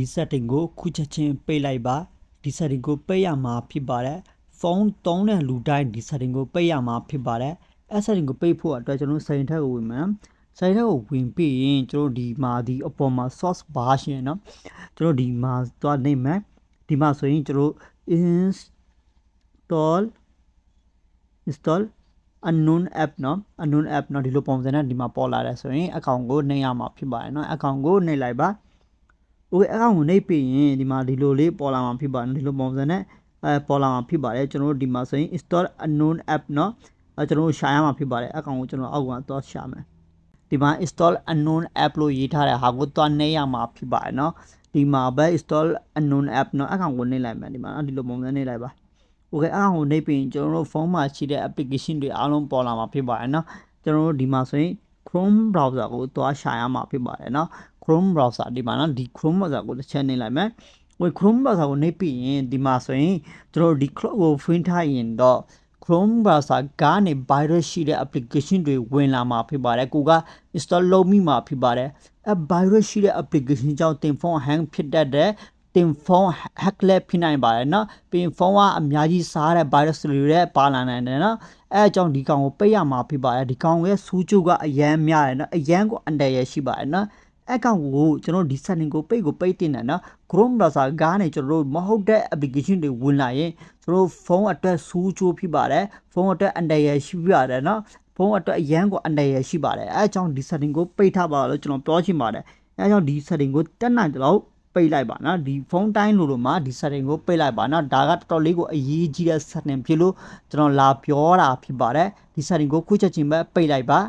ဒီ setting ကိုခုချက်ချင်းပိတ်လိုက်ပါဒီ setting ကိုပိတ်ရမှာဖြစ်ပါတယ်ဖုန်းသုံးတဲ့လူတိုင်းဒီ setting ကိုပိတ်ရမှာဖြစ်ပါတယ်အဲ setting ကိုပိတ်ဖို့အတွက်ကျွန်တော်တို့ setting ထက်ကိုဝင်မယ် setting ထက်ကိုဝင်ပြီးရင်ကျွန်တော်တို့ဒီမှာဒီအပေါ်မှာ source bar ရှိရနော်ကျွန်တော်ဒီမှာသွားနေမယ်ဒီမှာဆိုရင်ကျွန်တော်တို့ install install unknown app เนาะ unknown app เนาะဒီလိုပုံစံနဲ့ဒီမှာပေါ်လာတယ်ဆိုရင် account ကိုနှိပ်ရမှာဖြစ်ပါတယ်เนาะ account ကိုနှိပ်လိုက်ပါ okay account ကိုနှိပ်ပြီးရင်ဒီမှာဒီလိုလေးပေါ်လာမှာဖြစ်ပါတယ်ဒီလိုပုံစံနဲ့အဲပေါ်လာမှာဖြစ်ပါတယ်ကျွန်တော်တို့ဒီမှာဆိုရင် install unknown app เนาะအဲကျွန်တော်တို့ရှာရမှာဖြစ်ပါတယ် account ကိုကျွန်တော်အောက်ကသွားရှာမယ်ဒီမှာ install unknown app လို့ရေးထားတဲ့ဟာကိုသွားနှိပ်ရမှာဖြစ်ပါတယ်เนาะဒီမှာပဲ install unknown app เนาะ account ကိုနှိပ်လိုက်မယ်ဒီမှာเนาะဒီလိုပုံစံနှိပ်လိုက်ပါ okay အားကိုနှိပ်ပြီးရင်ကျွန်တော်တို့ဖုန်းမှာရှိတဲ့ application တွေအားလုံးပေါ်လာမှာဖြစ်ပါတယ်เนาะကျွန်တော်တို့ဒီမှာဆိုရင် Chrome browser ကိုသွားရှာရမှာဖြစ်ပါတယ်เนาะ Chrome browser ဒီမှာနော်ဒီ Chrome browser ကိုတစ်ချက်နှိပ်လိုက်မယ်ဟို Chrome browser ကိုနှိပ်ပြီးရင်ဒီမှာဆိုရင်တို့ဒီ Chrome ကိုဖွင့်ထားရင်တော့ Chrome browser ကနေ virus ရှိတဲ့ application တွေဝင်လာမှာဖြစ်ပါတယ်ကိုက install လုပ်မိမှာဖြစ်ပါတယ်အဲ virus ရှိတဲ့ application ကြောင့်တင်ဖုန်း hang ဖြစ်တတ်တဲ့တင်ဖုန်း hack လည်းဖြစ်နိုင်ပါတယ်နော်ပြင်ဖုန်းကအများကြီးစားတဲ့ virus တွေလည်းပါလာနိုင်တယ်နော်အဲအကြောင်းဒီကောင်ကိုပိတ်ရမှာဖြစ်ပါတယ်ဒီကောင်ရဲ့စူးကျုပ်ကအရန်များတယ်နော်အရန်ကိုအန္တရာယ်ရှိပါတယ်နော် account ကိုကျွန်တော်ဒီ setting ကိုပိတ်ကိုပိတ်တင်တယ်နော် Chrome browser ကနေကျွန်တော်တို့မဟုတ်တဲ့ application တွေဝင်လာရင်ကျွန်တော်ဖုန်းအတွက်ဆူးချိုးဖြစ်ပါတယ်ဖုန်းအတွက်အန္တရာယ်ရှိပါတယ်နော်ဖုန်းအတွက်အရန်ကိုအန္တရာယ်ရှိပါတယ်အဲအကြောင်းဒီ setting ကိုပိတ်ထားပါလို့ကျွန်တော်ပြောချင်ပါတယ်အဲအကြောင်းဒီ setting ကိုတက်နိုင်တယ်လို့ပိတ်လိုက်ပါနော်ဒီဖုန်းတိုင်းလိုလိုမှာဒီ setting ကိုပိတ်လိုက်ပါနော်ဒါကတော်တော်လေးကိုအရေးကြီးတဲ့ setting ဖြစ်လို့ကျွန်တော်လာပြောတာဖြစ်ပါတယ်ဒီ setting ကိုခွင့်ချက်ချင်းပဲပိတ်လိုက်ပါ